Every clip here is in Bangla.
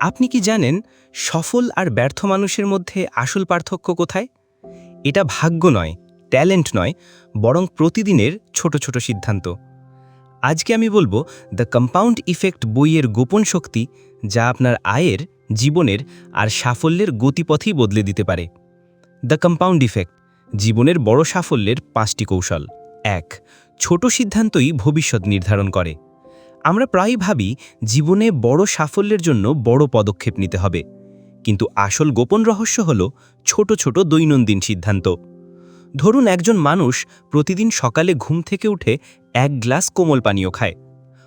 আপনি কি জানেন সফল আর ব্যর্থ মানুষের মধ্যে আসল পার্থক্য কোথায়? এটা ভাগ্য নয়, ট্যালেন্ট নয়, বরং প্রতিদিনের ছোট ছোট সিদ্ধান্ত। আজকে আমি বলব দ্য কম্পাউন্ড ইফেক্ট বইয়ের গোপন শক্তি যা আপনার আয়ের, জীবনের আর সাফল্যের গতিপথই বদলে দিতে পারে। দ্য কম্পাউন্ড ইফেক্ট, জীবনের বড় সাফল্যের পাঁচটি কৌশল। এক, ছোট সিদ্ধান্তই ভবিষ্যৎ নির্ধারণ করে। আমরা প্রায় ভাবি জীবনে বড় সাফল্যের জন্য বড় পদক্ষেপ নিতে হবে। কিন্তু আসল গোপন রহস্য হল ছোট ছোট দৈনন্দিন সিদ্ধান্ত। ধরুন একজন মানুষ প্রতিদিন সকালে ঘুম থেকে উঠে এক গ্লাস কোমল পানীয় খায়।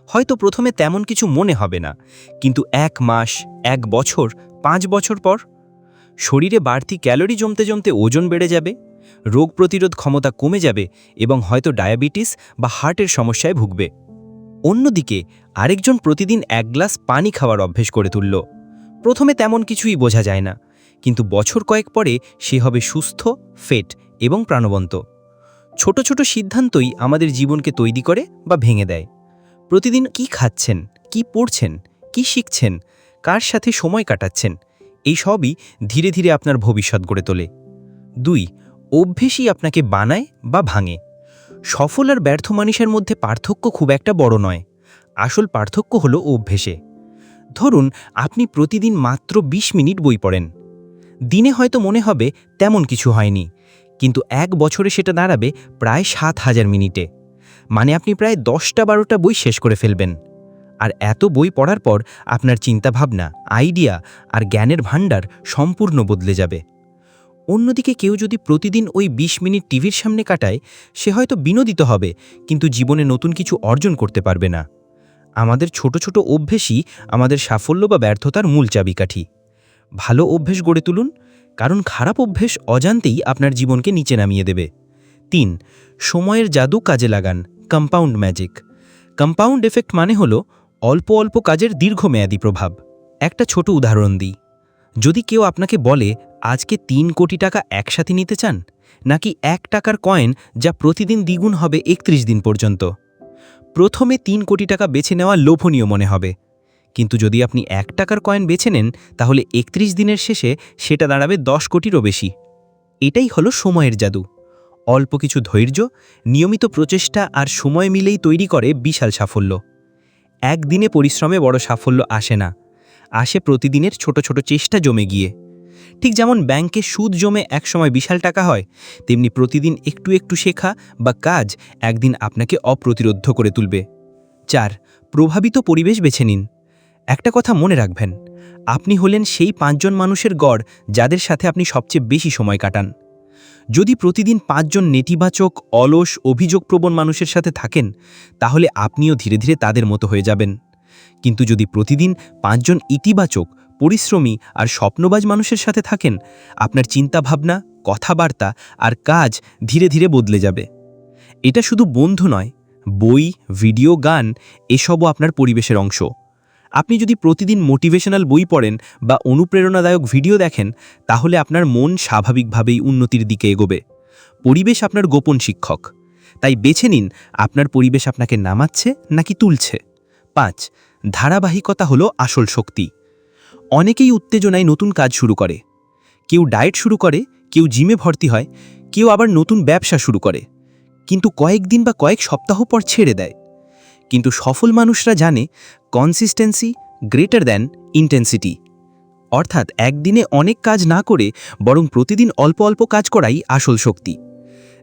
হয়তো প্রথমে তেমন কিছু মনে হবে না, কিন্তু এক মাস, এক বছর, পাঁচ বছর পর শরীরে বাড়তি ক্যালোরি জমতে জমতে ওজন বেড়ে যাবে, রোগ প্রতিরোধ ক্ষমতা কমে যাবে এবং হয়তো ডায়াবেটিস বা হার্টের সমস্যায় ভুগবে। অন্যদিকে, আরেকজন প্রতিদিন এক গ্লাস পানি খাওয়ার অভ্যেস করে তুলল। প্রথমে তেমন কিছুই বোঝা যায় না, কিন্তু বছর কয়েক পরে সে হবে সুস্থ, ফেট এবং প্রাণবন্ত। ছোট ছোট সিদ্ধান্তই আমাদের জীবনকে তৈরি করে বা ভেঙে দেয়। প্রতিদিন কি খাচ্ছেন, কি পড়ছেন, কি শিখছেন, কার সাথে সময় কাটাচ্ছেন, এই সবই ধীরে ধীরে আপনার ভবিষ্যৎ গড়ে তোলে। দুই, অভ্যেসই আপনাকে বানায় বা ভাঙে। সফল আর ব্যর্থ মানুষের মধ্যে পার্থক্য খুব একটা বড় নয়। আসল পার্থক্য হলো অভ্যেসে। ধরুন, আপনি প্রতিদিন মাত্র ২০ মিনিট বই পড়েন। দিনে হয়তো মনে হবে তেমন কিছু হয়নি, কিন্তু এক বছরে সেটা দাঁড়াবে প্রায় সাত হাজার মিনিটে। মানে আপনি প্রায় দশটা বারোটা বই শেষ করে ফেলবেন। আর এত বই পড়ার পর আপনার চিন্তাভাবনা, আইডিয়া আর জ্ঞানের ভাণ্ডার সম্পূর্ণ বদলে যাবে। অন্যদিকে কেউ যদি প্রতিদিন ওই ২০ মিনিট টিভির সামনে কাটায়, সে হয়তো বিনোদিত হবে, কিন্তু জীবনে নতুন কিছু অর্জন করতে পারবে না। আমাদের ছোট ছোট অভ্যেসই আমাদের সাফল্য বা ব্যর্থতার মূল চাবিকাঠি। ভালো অভ্যেস গড়ে তুলুন, কারণ খারাপ অভ্যেস অজান্তেই আপনার জীবনকে নিচে নামিয়ে দেবে। তিন, সময়ের জাদু কাজে লাগান কম্পাউন্ড ম্যাজিক কম্পাউন্ড এফেক্ট মানে হল অল্প অল্প কাজের দীর্ঘমেয়াদী প্রভাব। একটা ছোট উদাহরণ দিই। যদি কেউ আপনাকে বলে আজকে তিন কোটি টাকা একসাথে নিতে চান? নাকি এক টাকার কয়েন যা প্রতিদিন দ্বিগুণ হবে একত্রিশ দিন পর্যন্ত? প্রথমে তিন কোটি টাকা বেছে নেওয়া লোভনীয় মনে হবে। কিন্তু যদি আপনি এক টাকার কয়েন বেছে নেন, তাহলে একত্রিশ দিনের শেষে সেটা দাঁড়াবে দশ কোটিরও বেশি। এটাই হলো সময়ের জাদু। অল্প কিছু ধৈর্য, নিয়মিত প্রচেষ্টা আর সময় মিলেই তৈরি করে বিশাল সাফল্য। একদিনে পরিশ্রমে বড় সাফল্য আসে না। আসে প্রতিদিনের ছোট ছোট চেষ্টা জমে গিয়ে। ঠিক যেমন ব্যাংকে সুদ জমে একসময় বিশাল টাকা হয়, তেমনি প্রতিদিন একটু একটু শেখা বা কাজ একদিন আপনাকে অপ্রতিরোধ করে তুলবে। চার, প্রভাবিত পরিবেশ বেছে নিন। একটা কথা মনে রাখবেন, আপনি হলেন সেই পাঁচজন মানুষের গড় যাদের সাথে আপনি সবচেয়ে বেশি সময় কাটান। যদি প্রতিদিন পাঁচজন নেতিবাচক, অলস, অভিযোগপ্রবণ মানুষের সাথে থাকেন, তাহলে আপনিও ধীরে ধীরে তাদের মতো হয়ে যাবেন। কিন্তু যদি প্রতিদিন পাঁচজন ইতিবাচক পরিশ্রমী আর স্বপ্নবাজ মানুষের সাথে থাকেন, আপনার চিন্তাভাবনা, কথাবার্তা আর কাজ ধীরে ধীরে বদলে যাবে। এটা শুধু বন্ধু নয়, বই, ভিডিও, গান, এসবও আপনার পরিবেশের অংশ। আপনি যদি প্রতিদিন মোটিভেশনাল বই পড়েন বা অনুপ্রেরণাদায়ক ভিডিও দেখেন, তাহলে আপনার মন স্বাভাবিকভাবেই উন্নতির দিকে এগোবে। পরিবেশ আপনার গোপন শিক্ষক। তাই বেছে নিন, আপনার পরিবেশ আপনাকে নামাচ্ছে নাকি তুলছে। পাঁচ, ধারাবাহিকতা হলো আসল শক্তি। অনেকেই উত্তেজনায় নতুন কাজ শুরু করে। কেউ ডায়েট শুরু করে, কেউ জিমে ভর্তি হয়, কেউ আবার নতুন ব্যবসা শুরু করে। কিন্তু কয়েকদিন বা কয়েক সপ্তাহ পর ছেড়ে দেয়। কিন্তু সফল মানুষরা জানে কনসিস্টেন্সি গ্রেটার দ্যান ইন্টেন্সিটি অর্থাৎ একদিনে অনেক কাজ না করে, বরং প্রতিদিন অল্প অল্প কাজ করাই আসল শক্তি।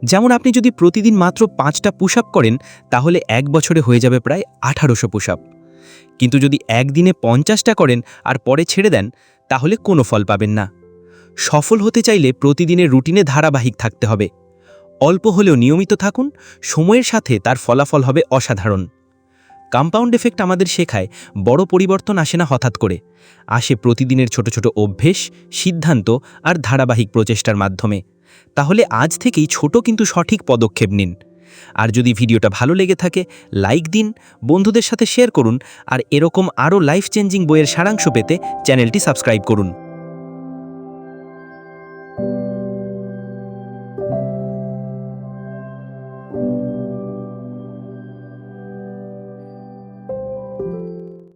যেমন আপনি যদি প্রতিদিন মাত্র পাঁচটা পুশ করেন, তাহলে এক বছরে হয়ে যাবে প্রায় আঠারোশো পুশ কিন্তু যদি একদিনে পঞ্চাশটা করেন আর পরে ছেড়ে দেন, তাহলে কোনো ফল পাবেন না। সফল হতে চাইলে প্রতিদিনের রুটিনে ধারাবাহিক থাকতে হবে। অল্প হলেও নিয়মিত থাকুন, সময়ের সাথে তার ফলাফল হবে অসাধারণ। কম্পাউন্ড এফেক্ট আমাদের শেখায়, বড় পরিবর্তন আসে না হঠাৎ করে। আসে প্রতিদিনের ছোট ছোট অভ্যেস, সিদ্ধান্ত আর ধারাবাহিক প্রচেষ্টার মাধ্যমে। তাহলে আজ থেকেই ছোট কিন্তু সঠিক পদক্ষেপ নিন। আর যদি ভিডিওটা ভালো লেগে থাকে, লাইক দিন, বন্ধুদের সাথে শেয়ার করুন, আর এরকম আরও লাইফ চেঞ্জিং বইয়ের সারাংশ পেতে চ্যানেলটি সাবস্ক্রাইব করুন।